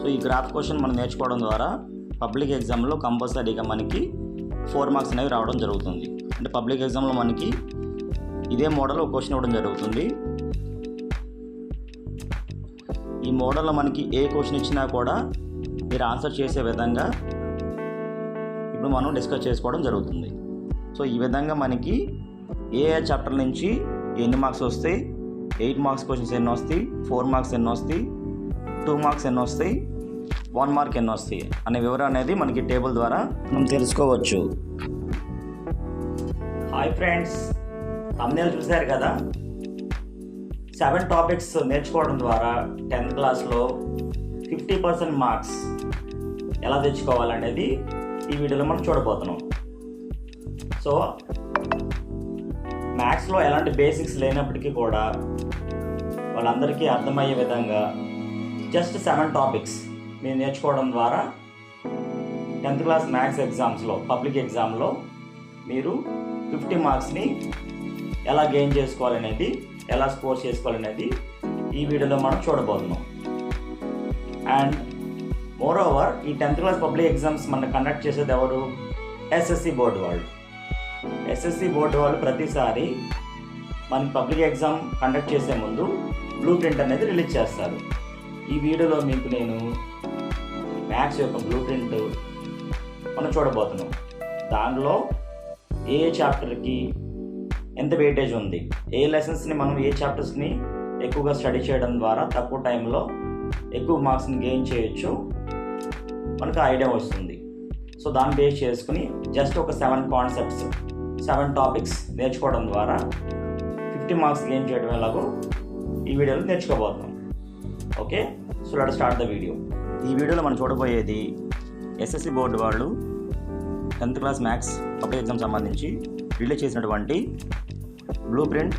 So ఈ graph question మనం నేర్చుకోవడం ద్వారా పబ్లిక్ ఎగ్జామ్లో కంపల్సరీగా మనకి ఫోర్ మార్క్స్ అనేవి రావడం జరుగుతుంది. అంటే పబ్లిక్ ఎగ్జామ్లో మనకి ఇదే మోడల్ ఒక క్వశ్చన్ ఇవ్వడం జరుగుతుంది. ఈ మోడల్లో మనకి ఏ క్వశ్చన్ ఇచ్చినా కూడా మీరు ఆన్సర్ చేసే విధంగా ఇప్పుడు మనం డిస్కస్ చేసుకోవడం జరుగుతుంది. సో ఈ విధంగా మనకి ఏ చాప్టర్ నుంచి ఎన్ని మార్క్స్ వస్తాయి ఎయిట్ మార్క్స్ క్వశ్చన్స్ ఎన్ని వస్తాయి? ఫోర్ మార్క్స్ ఎన్ని వస్తాయి? టూ మార్క్స్ ఎన్ని వస్తాయి? వన్ మార్క్ ఎన్ని వస్తాయి? అనే వివరం అనేది మనకి టేబుల్ ద్వారా మనం తెలుసుకోవచ్చు. హాయ్ ఫ్రెండ్స్ తమ్నేలు చూశారు కదా? సెవెన్ టాపిక్స్ నేర్చుకోవడం ద్వారా టెన్త్ క్లాస్లో ఫిఫ్టీ పర్సెంట్ మార్క్స్ ఎలా తెచ్చుకోవాలనేది ఈ వీడియోలో మనం చూడబోతున్నాం. సో మ్యాథ్స్లో ఎలాంటి బేసిక్స్ లేనప్పటికీ కూడా వాళ్ళందరికీ అర్థమయ్యే విధంగా జస్ట్ సెవెన్ టాపిక్స్ మీరు నేర్చుకోవడం ద్వారా టెన్త్ క్లాస్ మ్యాథ్స్ ఎగ్జామ్స్లో పబ్లిక్ ఎగ్జామ్లో మీరు ఫిఫ్టీ మార్క్స్ని ఎలా గెయిన్ చేసుకోవాలనేది ఎలా స్కోర్ చేసుకోవాలనేది ఈ వీడియోలో మనం చూడబోతున్నాం. అండ్ మోర్ ఓవర్ ఈ టెన్త్ క్లాస్ పబ్లిక్ ఎగ్జామ్స్ మనం కండక్ట్ చేసేది ఎవరు? ఎస్ఎస్సి బోర్డు వాళ్ళు. ఎస్ఎస్సి బోర్డు వాళ్ళు ప్రతిసారి మన పబ్లిక్ ఎగ్జామ్ కండక్ట్ చేసే ముందు బ్లూ ప్రింట్ అనేది రిలీజ్ చేస్తారు. ఈ వీడియోలో మీకు నేను మ్యాథ్స్ యొక్క బ్లూ ప్రింట్ మనం చూడబోతున్నాం. దానిలో ఏ చాప్టర్కి ఎంత వెయిటేజ్ ఉంది? ఏ లెసన్స్ని మనం ఏ చాప్టర్స్ని ఎక్కువగా స్టడీ చేయడం ద్వారా తక్కువ టైంలో ఎక్కువ మార్క్స్ని గెయిన్ చేయొచ్చు? మనకు ఐడియా వస్తుంది. సో దాన్ని బేస్ చేసుకుని జస్ట్ ఒక సెవెన్ కాన్సెప్ట్స్ సెవెన్ టాపిక్స్ నేర్చుకోవడం ద్వారా ఫిఫ్టీ మార్క్స్ గెయిన్ చేయడం ఎలాగో ఈ వీడియోలో నేర్చుకోబోతున్నాం. Okay so let start the video ఈ వీడియోలో మనం చూడబోయేది ఎస్ఎస్సి బోర్డు వాళ్ళు tenth class maths public exam సంబంధించి రిలీజ్ చేసినటువంటి బ్లూ ప్రింట్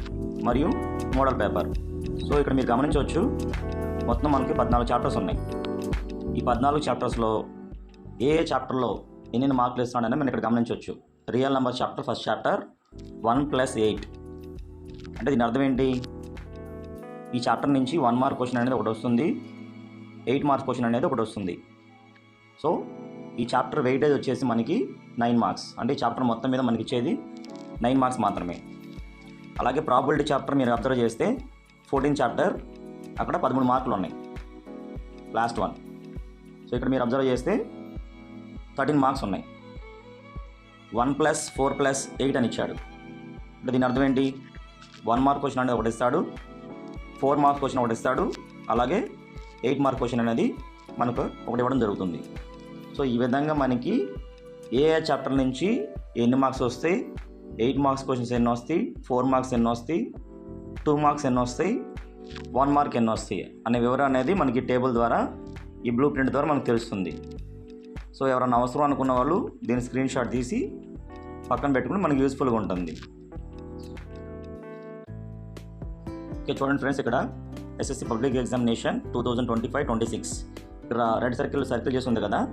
మరియు మోడల్ పేపర్ సో ఇక్కడ మీరు గమనించవచ్చు మొత్తం మనకి పద్నాలుగు చాప్టర్స్ ఉన్నాయి. ఈ పద్నాలుగు చాప్టర్స్లో ఏ ఏ చాప్టర్లో ఎన్ని మార్కులు ఇస్తాడని మనం ఇక్కడ గమనించవచ్చు. Real number chapter first chapter one plus eight అంటే దీని అర్థం ఏంటి? ఈ చాప్టర్ నుంచి వన్ మార్క్ క్వశ్చన్ అనేది ఒకటి వస్తుంది. ఎయిట్ మార్క్స్ క్వశ్చన్ అనేది ఒకటి వస్తుంది. సో ఈ చాప్టర్ వెయిటేజ్ వచ్చేసి మనకి నైన్ మార్క్స్ అంటే ఈ చాప్టర్ మొత్తం మీద మనకి ఇచ్చేది నైన్ మార్క్స్ మాత్రమే. అలాగే ప్రాబిలిటీ చాప్టర్ మీరు అబ్జర్వ్ చేస్తే ఫోర్టీన్ చాప్టర్ అక్కడ పదమూడు మార్కులు ఉన్నాయి. లాస్ట్ వన్ సో ఇక్కడ మీరు అబ్జర్వ్ చేస్తే థర్టీన్ మార్క్స్ ఉన్నాయి. One plus four plus eight అని ఇచ్చాడు. అంటే దీని అర్థం ఏంటి? వన్ మార్క్ క్వశ్చన్ అనేది ఒకటి ఇస్తాడు. ఫోర్ మార్క్స్ క్వశ్చన్ ఒకటి ఇస్తాడు. అలాగే ఎయిట్ మార్క్ క్వశ్చన్ అనేది మనకు ఒకటి ఇవ్వడం జరుగుతుంది. సో ఈ విధంగా మనకి ఏ చాప్టర్ నుంచి ఎన్ని మార్క్స్ వస్తాయి ఎయిట్ మార్క్స్ క్వశ్చన్స్ ఎన్ని వస్తాయి ఫోర్ మార్క్స్ ఎన్ని వస్తాయి టూ మార్క్స్ ఎన్ని వస్తాయి వన్ మార్క్ ఎన్ని వస్తాయి అనే వివరం అనేది మనకి టేబుల్ ద్వారా ఈ బ్లూ ప్రింట్ ద్వారా మనకు తెలుస్తుంది. సో ఎవరైనా అవసరం అనుకున్న వాళ్ళు దీని స్క్రీన్ షాట్ తీసి పక్కన పెట్టుకుని మనకి యూస్ఫుల్గా ఉంటుంది. ఓకే చూడండి ఫ్రెండ్స్ ఇక్కడ SSC public examination two thousand twenty five twenty six ఇక్కడ రెడ్ సర్కిల్ సర్కిల్ చేసి ఉంది కదా?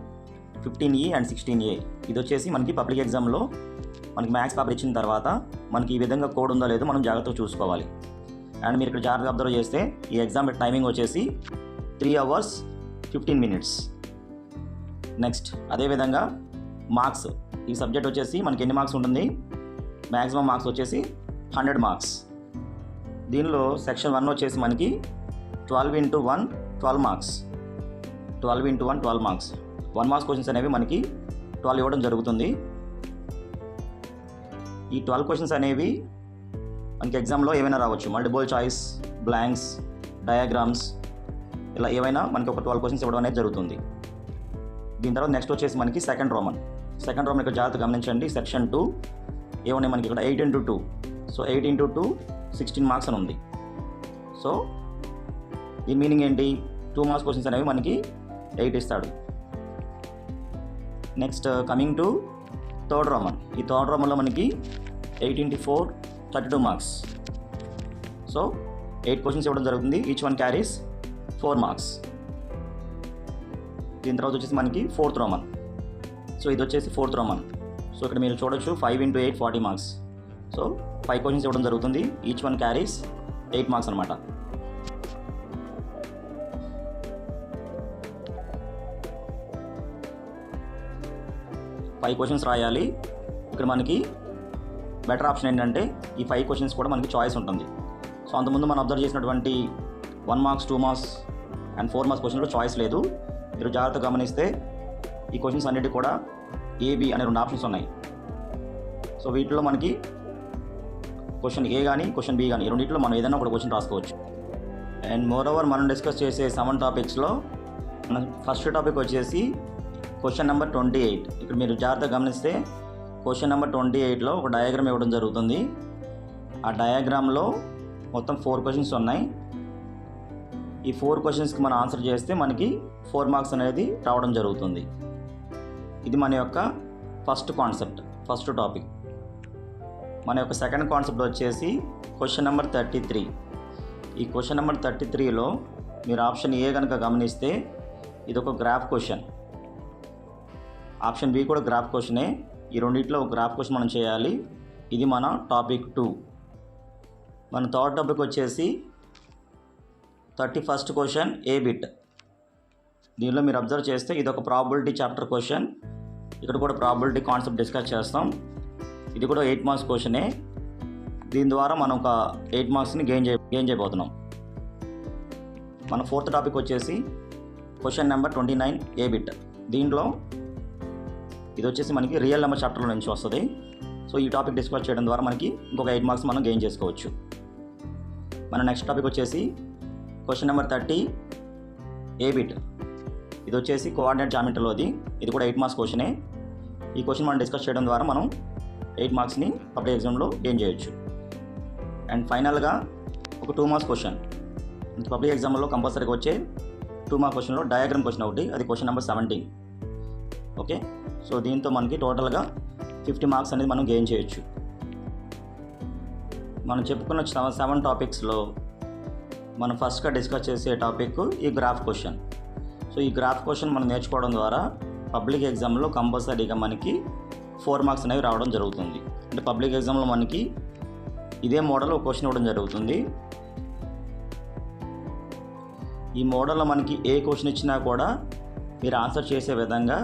Fifteen A and sixteen A ఇది వచ్చేసి మనకి పబ్లిక్ ఎగ్జామ్లో మనకి మ్యాథ్స్ పేపర్ ఇచ్చిన తర్వాత మనకి ఈ విధంగా కోడ్ ఉందో లేదో మనం జాగ్రత్తగా చూసుకోవాలి. అండ్ మీరు ఇక్కడ జాగ్రత్తగా అబ్జర్వ్ చేస్తే ఈ ఎగ్జామ్ టైమింగ్ వచ్చేసి three hours fifteen minutes next అదేవిధంగా మార్క్స్ ఈ సబ్జెక్ట్ వచ్చేసి మనకి ఎన్ని మార్క్స్ ఉంటుంది? మ్యాక్సిమం మార్క్స్ వచ్చేసి హండ్రెడ్ మార్క్స్ దీనిలో సెక్షన్ వన్ వచ్చేసి మనకి twelve into one twelve marks. Twelve into one twelve marks. One marks questions అనేవి మనకి ట్వెల్వ్ ఇవ్వడం జరుగుతుంది. ఈ ట్వెల్వ్ క్వశ్చన్స్ అనేవి మనకి ఎగ్జామ్లో ఏమైనా రావచ్చు. మల్టిపుల్ చాయిస్ బ్లాంక్స్ డయాగ్రామ్స్ ఇలా ఏవైనా మనకి ఒక ట్వెల్వ్ క్వశ్చన్స్ ఇవ్వడం అనేది జరుగుతుంది. దీని తర్వాత నెక్స్ట్ వచ్చేసి మనకి సెకండ్ రోమన్. సెకండ్ రోమన్ ఇక్కడ జాగ్రత్త గమనించండి. సెక్షన్ టూ ఏమన్నాయి మనకి ఇక్కడ? Eight into two. So eight into two sixteen marks అని ఉంది. సో ఈ మీనింగ్ ఏంటి? టూ మార్క్స్ క్వశ్చన్స్ అనేవి మనకి ఎయిట్ ఇస్తాడు. Next coming to third roman ఈ థర్డ్ రోమన్లో మనకి eight into four thirty two marks. So eight questions ఇవ్వడం జరుగుతుంది. Each one carries four marks. దీని తర్వాత వచ్చేసి మనకి ఫోర్త్ రోమన్ సో ఇది వచ్చేసి ఫోర్త్ రోమన్ సో ఇక్కడ మీరు చూడొచ్చు five into eight forty marks. So five questions ఇవ్వడం జరుగుతుంది. Each one carries eight marks అనమాట ఫైవ్ క్వశ్చన్స్ రాయాలి. ఇక్కడ మనకి బెటర్ ఆప్షన్ ఏంటంటే ఈ ఫైవ్ క్వశ్చన్స్ కూడా మనకి చాయిస్ ఉంటుంది. సో అంతకుముందు మనం అబ్జర్వ్ చేసినటువంటి one marks two marks and four marks క్వశ్చన్లో చాయిస్ లేదు. మీరు జాగ్రత్త గమనిస్తే ఈ క్వశ్చన్స్ అన్నిటి కూడా ఏబి అనే రెండు ఆప్షన్స్ ఉన్నాయి. సో వీటిలో మనకి క్వశ్చన్ ఏ కానీ క్వశ్చన్ బి కానీ రెండింటిలో మనం ఏదైనా ఒక క్వశ్చన్ రాసుకోవచ్చు. అండ్ మోర్ ఓవర్ మనం డిస్కస్ చేసే సెవెన్ టాపిక్స్లో మన ఫస్ట్ టాపిక్ వచ్చేసి క్వశ్చన్ నెంబర్ ట్వంటీ ఎయిట్. ఇక్కడ మీరు జాగ్రత్తగా గమనిస్తే క్వశ్చన్ నెంబర్ ట్వంటీ ఎయిట్లో ఒక డయాగ్రామ్ ఇవ్వడం జరుగుతుంది. ఆ డయాగ్రామ్లో మొత్తం ఫోర్ క్వశ్చన్స్ ఉన్నాయి. ఈ ఫోర్ క్వశ్చన్స్కి మనం ఆన్సర్ చేస్తే మనకి ఫోర్ మార్క్స్ అనేది రావడం జరుగుతుంది. ఇది మన యొక్క ఫస్ట్ కాన్సెప్ట్ ఫస్ట్ టాపిక్. మన యొక్క సెకండ్ కాన్సెప్ట్ వచ్చేసి క్వశ్చన్ నెంబర్ థర్టీ త్రీ. ఈ క్వశ్చన్ నెంబర్ థర్టీ త్రీలో మీరు ఆప్షన్ ఏ కనుక గమనిస్తే ఇది ఒక గ్రాఫ్ క్వశ్చన్. ఆప్షన్ బి కూడా గ్రాఫ్ క్వశ్చనే. ఈ రెండింటిలో ఒక గ్రాఫ్ క్వశ్చన్ మనం చేయాలి. ఇది మన టాపిక్ టూ. మన థర్డ్ టాపిక్ వచ్చేసి thirty first question A bit? దీనిలో మీరు అబ్జర్వ్ చేస్తే ఇది ఒక ప్రాబిలిటీ చాప్టర్ క్వశ్చన్. ఇక్కడ కూడా ప్రాబిలిటీ కాన్సెప్ట్ డిస్కస్ చేస్తాం. ఇది కూడా ఎయిట్ మార్క్స్ క్వశ్చనే దీని ద్వారా మనం ఒక ఎయిట్ మార్క్స్ని గెయిన్ చే గెయిన్ చేయబోతున్నాం. మన ఫోర్త్ టాపిక్ వచ్చేసి question number twenty nine A bit దీంట్లో ఇది వచ్చేసి మనకి రియల్ నెంబర్ చాప్టర్లో నుంచి వస్తుంది. సో ఈ టాపిక్ డిస్కస్ చేయడం ద్వారా మనకి ఇంకొక ఎయిట్ మార్క్స్ మనం గెయిన్ చేసుకోవచ్చు. మన నెక్స్ట్ టాపిక్ వచ్చేసి question number thirty A bit ఇది వచ్చేసి కోఆర్డినేట్ జామెట్రీలోది ఇది కూడా ఎయిట్ మార్క్స్ క్వశ్చనే ఈ క్వశ్చన్ మనం డిస్కస్ చేయడం ద్వారా మనం ఎయిట్ మార్క్స్ని పబ్లిక్ ఎగ్జామ్లో గెయిన్ చేయొచ్చు. అండ్ ఫైనల్గా ఒక టూ మార్క్స్ క్వశ్చన్ పబ్లిక్ ఎగ్జామ్లో కంపల్సరీగా వచ్చే టూ మార్క్ క్వశ్చన్లో డయాగ్రామ్ క్వశ్చన్ ఒకటి అది question number seventeen okay so దీంతో మనకి టోటల్గా ఫిఫ్టీ మార్క్స్ అనేది మనం గెయిన్ చేయొచ్చు. మనం చెప్పుకున్న సెవెన్ సెవెన్ టాపిక్స్లో మనం ఫస్ట్గా డిస్కస్ చేసే టాపిక్ ఈ గ్రాఫ్ క్వశ్చన్ సో ఈ గ్రాఫ్ క్వశ్చన్ మనం నేర్చుకోవడం ద్వారా పబ్లిక్ ఎగ్జామ్లో కంపల్సరీగా మనకి ఫోర్ మార్క్స్ అనేవి రావడం జరుగుతుంది. అంటే పబ్లిక్ ఎగ్జామ్లో మనకి ఇదే మోడల్ ఒక క్వశ్చన్ ఇవ్వడం జరుగుతుంది. ఈ మోడల్లో మనకి ఏ క్వశ్చన్ ఇచ్చినా కూడా మీరు ఆన్సర్ చేసే విధంగా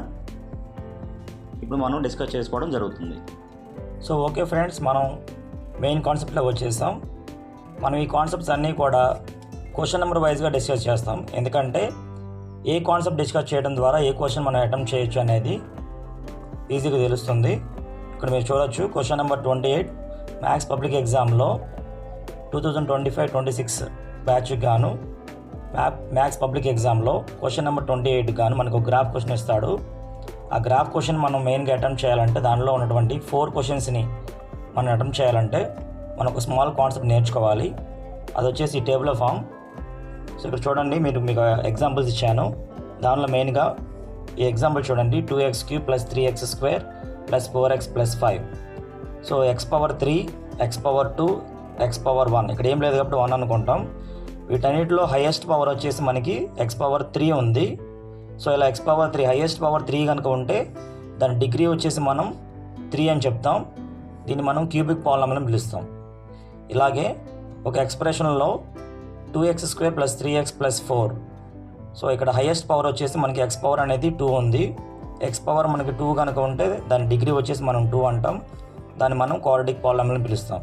ఇప్పుడు మనం డిస్కస్ చేసుకోవడం జరుగుతుంది. సో ఓకే ఫ్రెండ్స్ మనం మెయిన్ కాన్సెప్ట్లో వచ్చేసాం. మనం ఈ కాన్సెప్ట్స్ అన్నీ కూడా క్వశ్చన్ నెంబర్ వైజ్గా డిస్కస్ చేస్తాం. ఎందుకంటే ఏ కాన్సెప్ట్ డిస్కస్ చేయడం ద్వారా ఏ క్వశ్చన్ మనం అటెంప్ట్ చేయొచ్చు అనేది ఈజీగా తెలుస్తుంది. ఇక్కడ మీరు చూడొచ్చు question number twenty eight maths public ఎగ్జామ్లో two thousand twenty five twenty six బ్యాచ్కి గాను మ్యాప్ మ్యాథ్స్ పబ్లిక్ ఎగ్జామ్లో క్వశ్చన్ నెంబర్ ట్వంటీ ఎయిట్ గాను మనకు ఒక గ్రాఫ్ క్వశ్చన్ ఇస్తాడు. ఆ గ్రాఫ్ క్వశ్చన్ మనం మెయిన్గా అటెంప్ట్ చేయాలంటే దానిలో ఉన్నటువంటి ఫోర్ క్వశ్చన్స్ని మనం అటెంప్ట్ చేయాలంటే మనం ఒక స్మాల్ కాన్సెప్ట్ నేర్చుకోవాలి. అది వచ్చేసి టేబుల్ ఆఫ్ ఫామ్ సో ఇక్కడ చూడండి మీరు మీకు ఎగ్జాంపుల్స్ ఇచ్చాను. దానిలో మెయిన్గా ఈ ఎగ్జాంపుల్ చూడండి. Two x cube plus three x square plus four x plus five so x power three x power two x power one ఇక్కడ ఏం లేదు కాబట్టి వన్ అనుకుంటాం. వీటన్నిటిలో హైయెస్ట్ పవర్ వచ్చేసి మనకి ఎక్స్ పవర్ త్రీ ఉంది. సో ఇలా x power three highest power three కనుక ఉంటే దాని డిగ్రీ వచ్చేసి మనం త్రీ అని చెప్తాం. దీన్ని మనం క్యూబిక్ పాలమ్ అని పిలుస్తాం. ఇలాగే ఒక ఎక్స్ప్రెషన్లో two x square plus three x plus four so ఇక్కడ హైయెస్ట్ పవర్ వచ్చేసి మనకి ఎక్స్ పవర్ అనేది టూ ఉంది. ఎక్స్ పవర్ మనకి టూ కనుక ఉంటే దాని డిగ్రీ వచ్చేసి మనం టూ అంటాం. దాన్ని మనం క్వాడ్రటిక్ పాలమ్ అని పిలుస్తాం.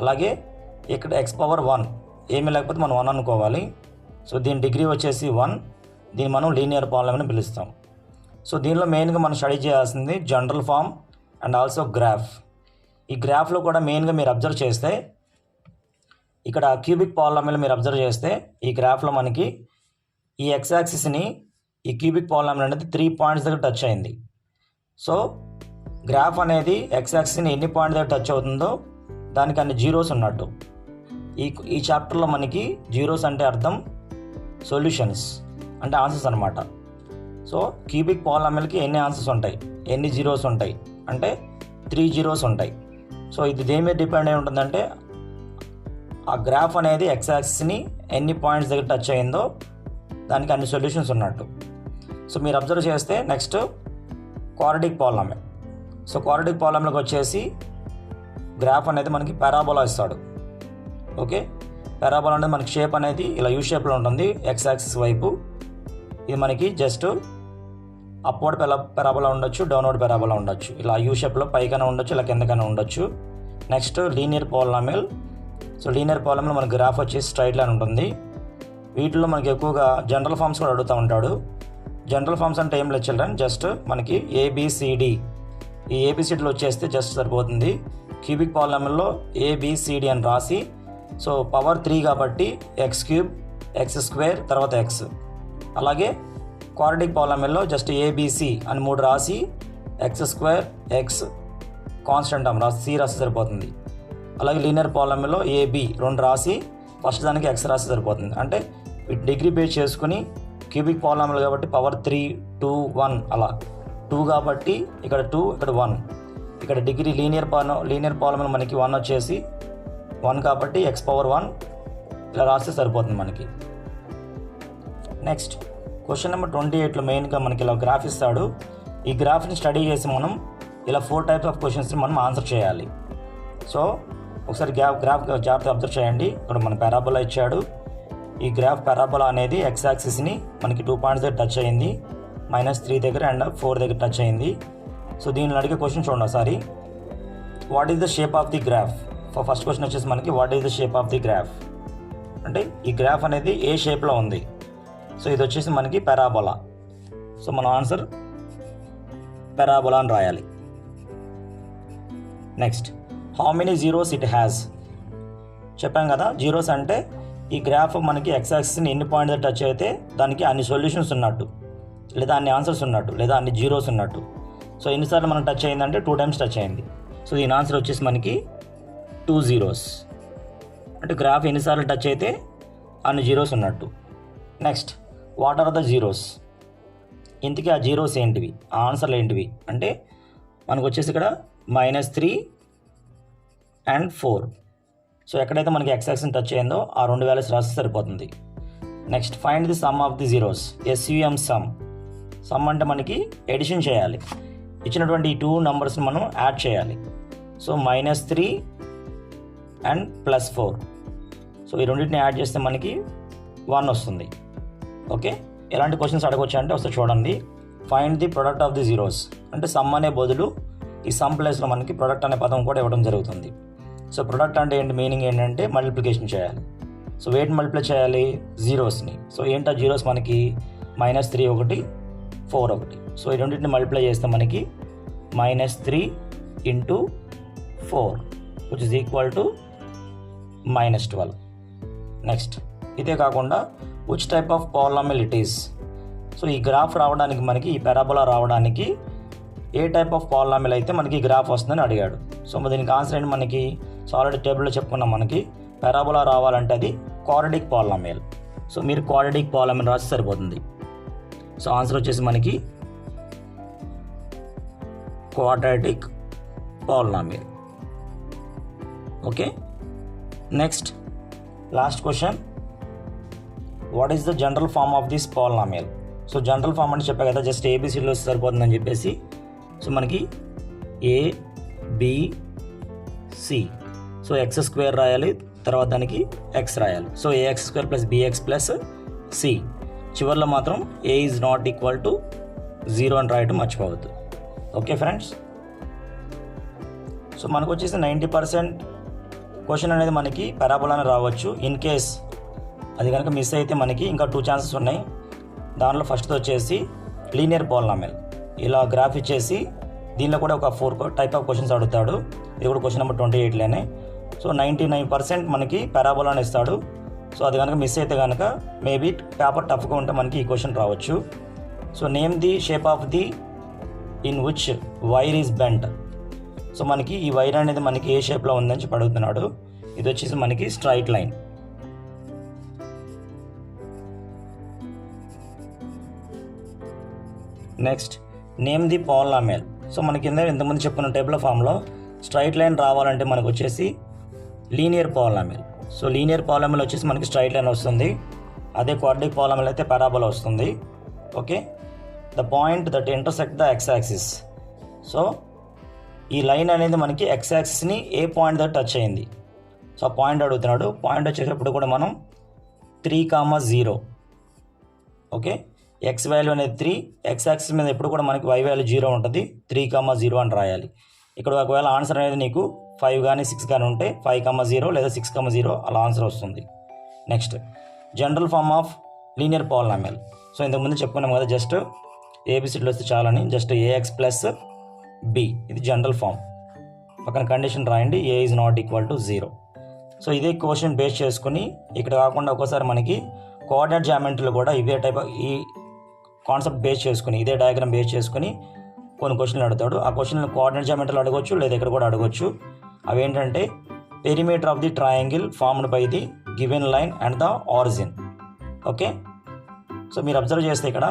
అలాగే ఇక్కడ ఎక్స్ పవర్ వన్ ఏమీ లేకపోతే మనం వన్ అనుకోవాలి. సో దీని డిగ్రీ వచ్చేసి వన్ దీన్ని మనం లీనియర్ పాలమ్ అని పిలుస్తాం. సో దీనిలో మెయిన్గా మనం స్టడీ చేయాల్సింది general form and also graph ఈ గ్రాఫ్లో కూడా మెయిన్గా మీరు అబ్జర్వ్ చేస్తే ఇక్కడ క్యూబిక్ పాలమిల్ మీరు అబ్జర్వ్ చేస్తే ఈ గ్రాఫ్లో మనకి ఈ ఎక్స్ యాక్సిస్ని ఈ క్యూబిక్ పాలమిల్ అనేది త్రీ పాయింట్స్ దగ్గర టచ్ అయింది. సో గ్రాఫ్ అనేది ఎక్స్ యాక్సిస్ని ఎన్ని పాయింట్స్ దగ్గర టచ్ అవుతుందో దానికి అన్ని జీరోస్ ఉన్నట్టు. ఈ ఈ చాప్టర్లో మనకి జీరోస్ అంటే అర్థం సొల్యూషన్స్ అంటే ఆన్సర్స్ అనమాట సో క్యూబిక్ పాలమిల్కి ఎన్ని ఆన్సర్స్ ఉంటాయి? ఎన్ని జీరోస్ ఉంటాయి? అంటే త్రీ జీరోస్ ఉంటాయి. సో ఇది దేని మీద డిపెండ్ అయి ఉంటుందంటే ఆ గ్రాఫ్ అనేది ఎక్స్ యాక్సిస్ని ఎన్ని పాయింట్స్ దగ్గర టచ్ అయిందో దానికి అన్ని సొల్యూషన్స్ ఉన్నట్టు. సో మీరు అబ్జర్వ్ చేస్తే నెక్స్ట్ క్వారటిక్ పాలమే సో క్వారటిక్ పాలమ్లోకి వచ్చేసి గ్రాఫ్ అనేది మనకి పారాబోలా ఇస్తాడు. ఓకే? పారాబోలా అనేది మనకి షేప్ అనేది ఇలా యూ షేప్లో ఉంటుంది. ఎక్స్ యాక్సిస్ వైపు ఇది మనకి జస్ట్ అప్వర్డ్ పెరా పెరాబోలా ఉండొచ్చు డౌన్వర్డ్ పెరాబోలా ఉండొచ్చు. ఇలా యూ షేప్లో పైకైనా ఉండొచ్చు ఇలా కిందకైనా ఉండొచ్చు. Next linear polynomial so linear polynomial మనకి గ్రాఫ్ వచ్చేసి స్ట్రైట్ లైన్ ఉంటుంది. వీటిలో మనకి ఎక్కువగా జనరల్ ఫామ్స్ కూడా అడుగుతూ ఉంటాడు. జనరల్ ఫామ్స్ అంటే ఏం లేదు చిల్డ్రన్ జస్ట్ మనకి ఏబిసిడి ఈ ఏబిసిడిలో వచ్చేస్తే జస్ట్ సరిపోతుంది. క్యూబిక్ పాలినామిల్లో ఏబిసిడి అని రాసి సో పవర్ త్రీ కాబట్టి ఎక్స్ క్యూబ్ ఎక్స్ స్క్వేర్ తర్వాత ఎక్స్ అలాగే క్వాడ్రటిక్ పాలినామిల్లో జస్ట్ ఏబిసి అని మూడు రాసి x square x constant term రాసి సి రాసి సరిపోతుంది. అలాగే లీనియర్ పాలినామిల్లో ఏబి రెండు రాసి ఫస్ట్ దానికి ఎక్స్ రాసి సరిపోతుంది. అంటే డిగ్రీ బేస్ చేసుకుని క్యూబిక్ పాలినామిల్ కాబట్టి పవర్ త్రీ టూ వన్ అలా. టూ కాబట్టి ఇక్కడ టూ ఇక్కడ వన్. ఇక్కడ డిగ్రీ లీనియర్ పాన లీనియర్ పాలములు మనకి వన్ వచ్చేసి వన్ కాబట్టి ఎక్స్ పవర్ వన్ ఇలా రాస్తే సరిపోతుంది మనకి. నెక్స్ట్ క్వశ్చన్ నెంబర్ ట్వంటీ ఎయిట్లో మెయిన్గా మనకి ఇలా గ్రాఫ్ ఇస్తాడు. ఈ గ్రాఫ్ని స్టడీ చేసి మనం ఇలా ఫోర్ టైప్స్ ఆఫ్ క్వశ్చన్స్ని మనం ఆన్సర్ చేయాలి. సో ఒకసారి గ్రాఫ్ గ్రాఫ్ జాగ్రత్తగా అబ్జర్వ్ చేయండి. ఇక్కడ మన పారాబోలా ఇచ్చాడు. ఈ గ్రాఫ్ పెరాబోలా అనేది ఎక్స్ యాక్సిస్ని మనకి టూ పాయింట్స్ దగ్గర టచ్ అయింది. మైనస్ త్రీ దగ్గర అండ్ ఫోర్ దగ్గర టచ్ అయింది. సో దీనిలో అడిగే క్వశ్చన్ చూడండి ఒకసారి. What is the shape of the graph for first question వచ్చేసి మనకి what is the shape of the graph అంటే ఈ గ్రాఫ్ అనేది ఏ షేప్లో ఉంది? సో ఇది వచ్చేసి మనకి పెరాబోలా సో మన ఆన్సర్ పెరాబోలా అని రాయాలి. Next how many zeros it has చెప్పాం కదా జీరోస్ అంటే ఈ గ్రాఫ్ మనకి ఎక్స్ ఎన్ని పాయింట్స్ టచ్ అయితే దానికి అన్ని సొల్యూషన్స్ ఉన్నట్టు లేదా అన్ని ఆన్సర్స్ ఉన్నట్టు లేదా అన్ని జీరోస్ ఉన్నట్టు. సో ఎన్నిసార్లు మనం టచ్ అయిందంటే టూ టైమ్స్ టచ్ అయింది. సో దీని ఆన్సర్ వచ్చేసి మనకి టూ జీరోస్ అంటే గ్రాఫ్ ఎన్నిసార్లు టచ్ అయితే అన్ని జీరోస్ ఉన్నట్టు. Next what are the zeros ఇంతకీ ఆ జీరోస్ ఏంటివి? ఆ ఆన్సర్లు ఏంటివి? అంటే మనకు వచ్చేసి ఇక్కడ minus three and four so ఎక్కడైతే మనకి ఎక్స్ టచ్ అయిందో ఆ రెండు వాల్యూస్ రాస్తే సరిపోతుంది. Next find the sum of the zeros S U M sum sum అంటే మనకి ఎడిషన్ చేయాలి. ఇచ్చినటువంటి ఈ టూ నెంబర్స్ని మనం యాడ్ చేయాలి. So minus three and plus four so ఈ రెండింటిని యాడ్ చేస్తే మనకి వన్ వస్తుంది. ఓకే ఎలాంటి క్వశ్చన్స్ అడగవచ్చు అంటే ఒకసారి చూడండి. Find the product of the zeros అంటే సమ్ అనే బదులు ఈ సమ్ ప్లేస్లో మనకి ప్రొడక్ట్ అనే పదం కూడా ఇవ్వడం జరుగుతుంది. సో ప్రొడక్ట్ అంటే ఏంటి? మీనింగ్ ఏంటంటే మల్టిప్లికేషన్ చేయాలి. సో వెయిట్ మల్టిప్లై చేయాలి జీరోస్ని సో ఏంటో జీరోస్ మనకి? మైనస్ త్రీ ఒకటి ఫోర్ ఒకటి. సో ఈ రెండింటిని మల్టిప్లై చేస్తే మనకి minus three into four which is equal to minus twelve next ఇదే కాకుండా which type of polynomial it is so ఈ గ్రాఫ్ రావడానికి మనకి ఈ పెరాబోలా రావడానికి ఏ టైప్ ఆఫ్ పాలినామిల్ అయితే మనకి గ్రాఫ్ వస్తుందని అడిగాడు. సో దీనికి ఆన్సర్ ఏంటి మనకి? సో ఆల్రెడీ టేబుల్లో చెప్పుకున్నాం మనకి. పెరాబులా రావాలంటే అది క్వారడిక్ పాలినామిల్ సో మీరు క్వారడిక్ పాలినామిల్ రాసి సరిపోతుంది. సో ఆన్సర్ వచ్చేసి మనకి quadratic polynomial okay? Next last question. What is the general form of this polynomial so general form అంటే చెప్పా కదా జస్ట్ ఏబీసీలో సరిపోతుందని చెప్పేసి. సో మనకి A B C so x square రాయాలి తర్వాత దానికి ఎక్స్ రాయాలి. So A X square plus B X plus C చివరిలో మాత్రం A is not equal to zero అని రాయటం మర్చిపోవద్దు. Okay friends? సో మనకు వచ్చేసి నైంటీ పర్సెంట్ క్వశ్చన్ అనేది మనకి పెరాబోలానే రావచ్చు. ఇన్ కేస్ అది కనుక మిస్ అయితే మనకి ఇంకా టూ ఛాన్సెస్ ఉన్నాయి. దానిలో ఫస్ట్ వచ్చేసి లీనియర్ పాలినామిల్ ఇలా గ్రాఫ్ ఇచ్చేసి దీనిలో కూడా ఒక ఫోర్ టైప్ ఆఫ్ క్వశ్చన్స్ అడుగుతాడు. ఇది కూడా క్వశ్చన్ నెంబర్ ట్వంటీ ఎయిట్లోనే సో నైంటీ నైన్ పర్సెంట్ మనకి పారాబోలాని ఇస్తాడు. సో అది కనుక మిస్ అయితే కనుక మేబీ పేపర్ టఫ్గా ఉంటే మనకి ఈ క్వశ్చన్ రావచ్చు. So name the shape of the in which wire is bent. So మనకి ఈ వైర్ అనేది మనకి ఏ షేప్లో ఉందని చెప్పి అడుగుతున్నాడు. ఇది వచ్చేసి మనకి straight line. Next name the polynomial. So మన కింద ఇంతకుముందు చెప్పుకున్న టేబుల్ ఫామ్లో స్ట్రైట్ లైన్ రావాలంటే మనకు వచ్చేసి linear polynomial so linear polynomial వచ్చేసి మనకి స్ట్రైట్ లైన్ వస్తుంది. అదే క్వాడ్రిక్ పాలమిల్ అయితే పారాబోలా వస్తుంది. Okay? The point that intersect the x axis. So ఈ లైన్ అనేది మనకి ఎక్స్ యాక్సిస్ని ఏ పాయింట్ దగ్గర టచ్ అయింది? సో ఆ పాయింట్ అడుగుతున్నాడు. పాయింట్ వచ్చేటప్పుడు కూడా మనం three comma zero. Okay? X value అనేది త్రీ ఎక్స్ యాక్సిస్ మీద ఎప్పుడు కూడా మనకి వై వాల్యూ జీరో ఉంటుంది. త్రీ కామా జీరో అని రాయాలి. ఇక్కడ ఒకవేళ ఆన్సర్ అనేది నీకు ఫైవ్ కానీ సిక్స్ కానీ ఉంటే ఫైవ్ కమ్మ జీరో లేదా సిక్స్ కమ్మ జీరో అలా ఆన్సర్ వస్తుంది. Next general form of linear polynomial so ఇంతకుముందు చెప్పుకున్నాం కదా జస్ట్ ఏబిసిడ్లు వస్తే చాలని just A X plus B ఇది జనరల్ ఫామ్ పక్కన కండిషన్ రాయండి A is not equal to zero so ఇదే క్వశ్చన్ బేస్ చేసుకుని ఇక్కడ కాకుండా ఒక్కోసారి మనకి కోఆర్డినేట్ జామెంట్రీలో కూడా ఇదే టైప్ ఈ కాన్సెప్ట్ బేస్ చేసుకుని ఇదే డయాగ్రామ్ బేస్ చేసుకుని కొన్ని క్వశ్చన్లు అడుగుతాడు. ఆ క్వశ్చన్లు కోఆర్డినేట్ జామెంట్రీలో అడగొచ్చు లేదా ఇక్కడ కూడా అడగొచ్చు. అవి ఏంటంటే perimeter of the triangle formed by the given line and the origin okay so మీరు అబ్జర్వ్ చేస్తే ఇక్కడ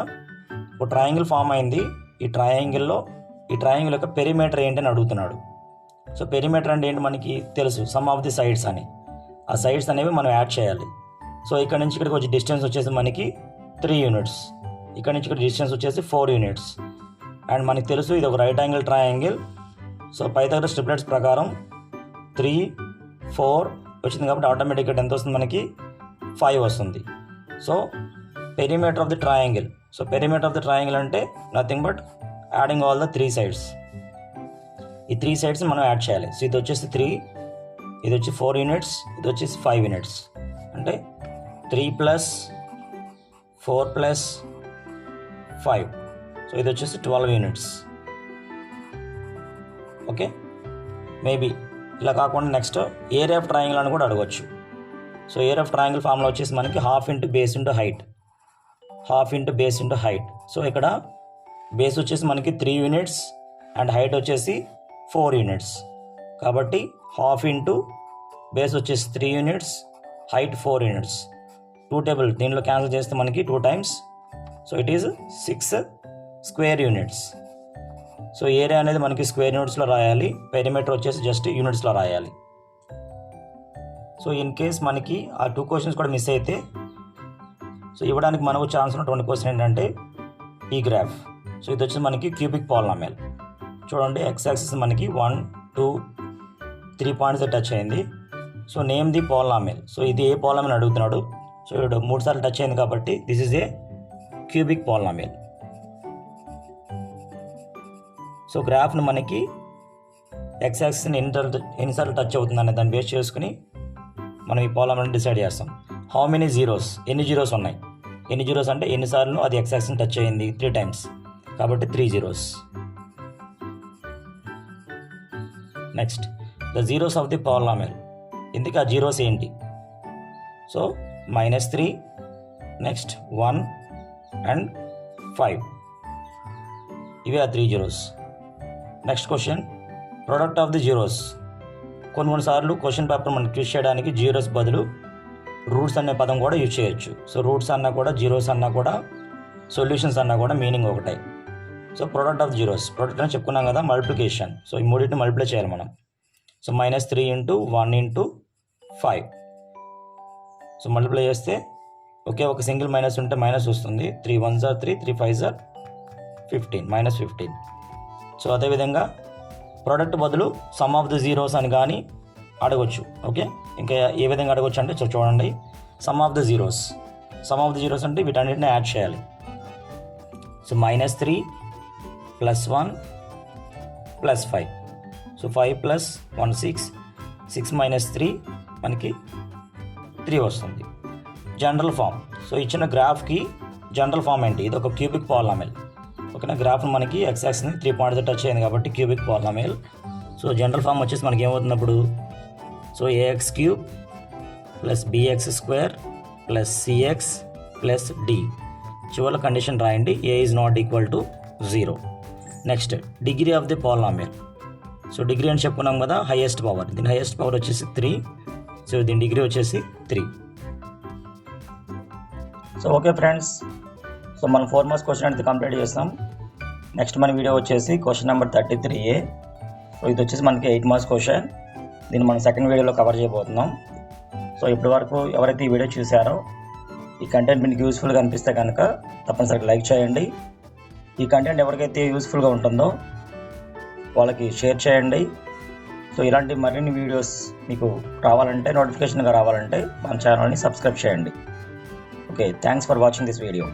ఒక ట్రయాంగిల్ ఫామ్ అయింది. ఈ ట్రయాంగిల్లో ఈ ట్రయాంగిల్ యొక్క పెరిమీటర్ ఏంటని అడుగుతున్నాడు. సో పెరిమీటర్ అంటే ఏంటి మనకి తెలుసు. సమ్ ఆఫ్ ది సైడ్స్ అని. ఆ సైడ్స్ అనేవి మనం యాడ్ చేయాలి. సో ఇక్కడ నుంచి ఇక్కడికి వచ్చి డిస్టెన్స్ వచ్చేసి మనకి త్రీ యూనిట్స్ ఇక్కడ నుంచి ఇక్కడ డిస్టెన్స్ వచ్చేసి ఫోర్ యూనిట్స్ అండ్ మనకి తెలుసు ఇది ఒక రైట్ యాంగిల్ ట్రయాంగిల్ సో పై స్ట్రిప్లెట్స్ ప్రకారం త్రీ ఫోర్ వచ్చింది కాబట్టి ఆటోమేటిక్గా ఎంత వస్తుంది మనకి? ఫైవ్ వస్తుంది. So perimeter of the triangle so perimeter of the triangle అంటే nothing but adding all the three sides ఈ త్రీ సైడ్స్ మనం యాడ్ చేయాలి. సో ఇది వచ్చేసి త్రీ ఇది వచ్చి ఫోర్ యూనిట్స్ ఇది వచ్చేసి ఫైవ్ యూనిట్స్ అంటే three plus four plus five so ఇది వచ్చేసి ట్వెల్వ్ యూనిట్స్ ఓకే మేబీ ఇలా కాకుండా నెక్స్ట్ ఏరియా ఆఫ్ ట్రయాంగిల్ అని కూడా అడగవచ్చు so area of triangle formula వచ్చేసి మనకి half into base into height half into base into height so ఇక్కడ బేస్ వచ్చేసి మనకి త్రీ యూనిట్స్ అండ్ హైట్ వచ్చేసి ఫోర్ యూనిట్స్ కాబట్టి హాఫ్ ఇంటూ బేస్ వచ్చేసి three units height four units two table దీనిలో cancel చేస్తే మనకి two times so it is six square units. So area అనేది మనకి స్క్వేర్ యూనిట్స్లో రాయాలి పెరిమీటర్ వచ్చేసి జస్ట్ యూనిట్స్లో రాయాలి. సో ఇన్ కేస్ మనకి ఆ టూ క్వశ్చన్స్ కూడా మిస్ అయితే సో ఇవ్వడానికి మనకు ఛాన్స్ ఉన్నటువంటి క్వశ్చన్ ఏంటంటే ఈ గ్రాఫ్. సో ఇది వచ్చి మనకి క్యూబిక్ పాలనామేల్ చూడండి ఎక్స్ యాక్సిస్ మనకి one two three points touch అయింది. So name the polynomial so ఇది ఏ పాలనామేల్ అడుగుతున్నాడు. సో ఇప్పుడు మూడు సార్లు టచ్ అయింది కాబట్టి this is a cubic polynomial so గ్రాఫ్ను మనకి ఎక్స్ యాక్సిస్ని ఎన్నిసార్లు టచ్ అవుతుంది దాన్ని బేస్ చేసుకుని మనం ఈ పాలినామియల్ డిసైడ్ చేస్తాం. హౌ మెనీ జీరోస్ ఎన్ని జీరోస్ ఉన్నాయి? ఎన్ని జీరోస్ అంటే ఎన్నిసార్లు అది ఎక్స్ యాక్సిస్ని టచ్ అయ్యింది త్రీ టైమ్స్ కాబట్టి three zeros next the zeros of the polynomial ఎందుకు ఆ జీరోస్ ఏంటి? So minus three next one and five ఇవి ఆ three zeros next question product of the zeros కొన్ని కొన్నిసార్లు క్వశ్చన్ పేపర్ మనం క్యూస్ చేయడానికి జీరోస్ బదులు రూట్స్ అనే పదం కూడా యూజ్ చేయొచ్చు. సో రూట్స్ అన్నా కూడా జీరోస్ అన్నా కూడా సొల్యూషన్స్ అన్నా కూడా మీనింగ్ ఒకటే. So product of zeros product అని చెప్పుకున్నాం కదా మల్టిప్లికేషన్ సో ఈ మూడింటిని మల్టిప్లై చేయాలి మనం. So minus three into one into five so multiply చేస్తే ఒకే ఒక సింగిల్ మైనస్ ఉంటే మైనస్ వస్తుంది. త్రీ వన్ జార్ త్రీ త్రీ ఫైవ్ జార్ ఫిఫ్టీన్ మైనస్ ఫిఫ్టీన్ సో అదేవిధంగా ప్రోడక్ట్ బదులు సమ్ ఆఫ్ ది జీరోస్ అని కానీ అడగొచ్చు ఓకే? ఇంకా ఏ విధంగా అడగొచ్చు అంటే సో చూడండి. Sum of the zeros sum of the zeros అంటే వీటన్నిటిని యాడ్ చేయాలి. So minus three plus one plus five so five plus one six six minus three మనకి త్రీ వస్తుంది. జనరల్ ఫామ్ సో ఇచ్చిన గ్రాఫ్కి జనరల్ ఫామ్ ఏంటి? ఇది ఒక క్యూబిక్ పాలినామిల్ ఓకేనా గ్రాఫ్ మనకి ఎక్సాక్స్ని త్రీ పాయింట్ టచ్ అయింది కాబట్టి cubic polynomial so general form వచ్చేసి మనకి ఏమవుతున్నప్పుడు so A X cube plus B X square plus C X plus D. చివరి కండిషన్ రాయండి. A is not equal to zero. Next degree of the polynomial so degree అని చెప్పుకున్నాం కదా highest power. దీని highest power వచ్చేసి three. So దీని degree వచ్చేసి three. So okay friends. So మనం ఫోర్ మార్క్స్ క్వశ్చన్ అనేది కంప్లీట్ చేస్తాం. నెక్స్ట్ మన వీడియో వచ్చేసి question number thirty three A. So ఇది వచ్చేసి మనకి ఎయిట్ మార్క్స్ క్వశ్చన్. దీన్ని మనం సెకండ్ వీడియోలో కవర్ చేయబోతున్నాం. సో ఇప్పటి వరకు ఎవరైతే ఈ వీడియో చూసారో ఈ కంటెంట్ మీకు యూస్ఫుల్గా అనిపిస్తే కనుక తప్పనిసరిగా లైక్ చేయండి. ఈ కంటెంట్ ఎవరికైతే యూస్ఫుల్గా ఉంటుందో వాళ్ళకి షేర్ చేయండి. సో ఇలాంటి మరిన్ని వీడియోస్ మీకు రావాలంటే నోటిఫికేషన్గా రావాలంటే మన ఛానల్ని సబ్స్క్రైబ్ చేయండి. Okay thanks for watching this video